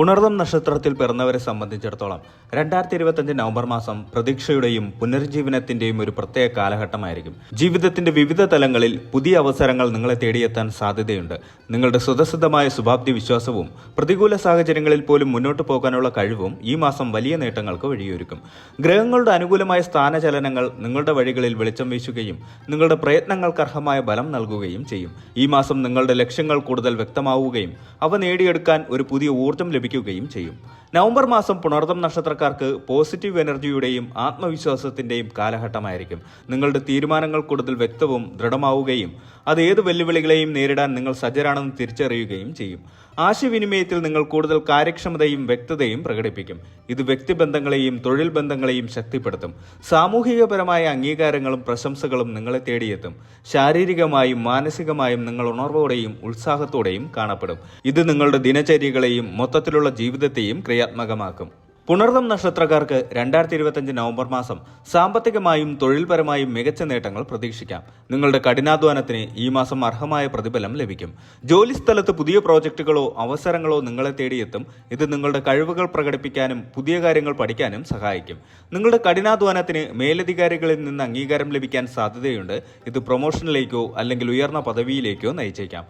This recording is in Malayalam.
പുണർദം നക്ഷത്രത്തിൽ പിറന്നവരെ സംബന്ധിച്ചിടത്തോളം രണ്ടായിരത്തി ഇരുപത്തഞ്ച് നവംബർ മാസം പ്രതീക്ഷയുടെയും പുനർജീവനത്തിന്റെയും ഒരു പ്രത്യേക കാലഘട്ടമായിരിക്കും. ജീവിതത്തിന്റെ വിവിധ തലങ്ങളിൽ പുതിയ അവസരങ്ങൾ നിങ്ങളെ തേടിയെത്താൻ സാധ്യതയുണ്ട്. നിങ്ങളുടെ സ്വതസിദ്ധമായ ശുഭാപ്തി വിശ്വാസവും പ്രതികൂല സാഹചര്യങ്ങളിൽ പോലും മുന്നോട്ട് പോകാനുള്ള കഴിവും ഈ മാസം വലിയ നേട്ടങ്ങൾക്ക് വഴിയൊരുക്കും. ഗ്രഹങ്ങളുടെ അനുകൂലമായ സ്ഥാനചലനങ്ങൾ നിങ്ങളുടെ വഴികളിൽ വെളിച്ചം വീശുകയും നിങ്ങളുടെ പ്രയത്നങ്ങൾക്ക് അർഹമായ ബലം നൽകുകയും ചെയ്യും. ഈ മാസം നിങ്ങളുടെ ലക്ഷ്യങ്ങൾ കൂടുതൽ വ്യക്തമാവുകയും അവ നേടിയെടുക്കാൻ ഒരു പുതിയ ഊർജം ലഭിക്കുകയും ചെയ്യും. നവംബർ മാസം പുണർദം നക്ഷത്രക്കാർക്ക് പോസിറ്റീവ് എനർജിയുടെയും ആത്മവിശ്വാസത്തിന്റെയും കാലഘട്ടമായിരിക്കും. നിങ്ങളുടെ തീരുമാനങ്ങൾ കൂടുതൽ വ്യക്തവും ദൃഢമാവുകയും അത് ഏത് വെല്ലുവിളികളെയും നേരിടാൻ നിങ്ങൾ സജ്ജരാണെന്ന് തിരിച്ചറിയുകയും ചെയ്യും. ആശയവിനിമയത്തിൽ നിങ്ങൾ കൂടുതൽ കാര്യക്ഷമതയും വ്യക്തതയും പ്രകടിപ്പിക്കും. ഇത് വ്യക്തിബന്ധങ്ങളെയും തൊഴിൽ ബന്ധങ്ങളെയും ശക്തിപ്പെടുത്തും. സാമൂഹികപരമായ അംഗീകാരങ്ങളും പ്രശംസകളും നിങ്ങളെ തേടിയെത്തും. ശാരീരികമായും മാനസികമായും നിങ്ങൾ ഉണർവോടെയും ഉത്സാഹത്തോടെയും കാണപ്പെടും. ഇത് നിങ്ങളുടെ ദിനചര്യകളെയും മൊത്തത്തിലുള്ള ജീവിതത്തെയും ക്രിയാത്മകമാക്കും പുണർദം നക്ഷത്രക്കാർക്ക് രണ്ടായിരത്തി ഇരുപത്തഞ്ച് നവംബർ മാസം സാമ്പത്തികമായും തൊഴിൽപരമായും മികച്ച നേട്ടങ്ങൾ പ്രതീക്ഷിക്കാം. നിങ്ങളുടെ കഠിനാധ്വാനത്തിന് ഈ മാസം അർഹമായ പ്രതിഫലം ലഭിക്കും. ജോലിസ്ഥലത്ത് പുതിയ പ്രോജക്റ്റുകളോ അവസരങ്ങളോ നിങ്ങളെ തേടിയെത്തും. ഇത് നിങ്ങളുടെ കഴിവുകൾ പ്രകടിപ്പിക്കാനും പുതിയ കാര്യങ്ങൾ പഠിക്കാനും സഹായിക്കും. നിങ്ങളുടെ കഠിനാധ്വാനത്തിന് മേലധികാരികളിൽ നിന്ന് അംഗീകാരം ലഭിക്കാൻ സാധ്യതയുണ്ട്. ഇത് പ്രൊമോഷനിലേക്കോ അല്ലെങ്കിൽ ഉയർന്ന പദവിയിലേക്കോ നയിച്ചേക്കാം.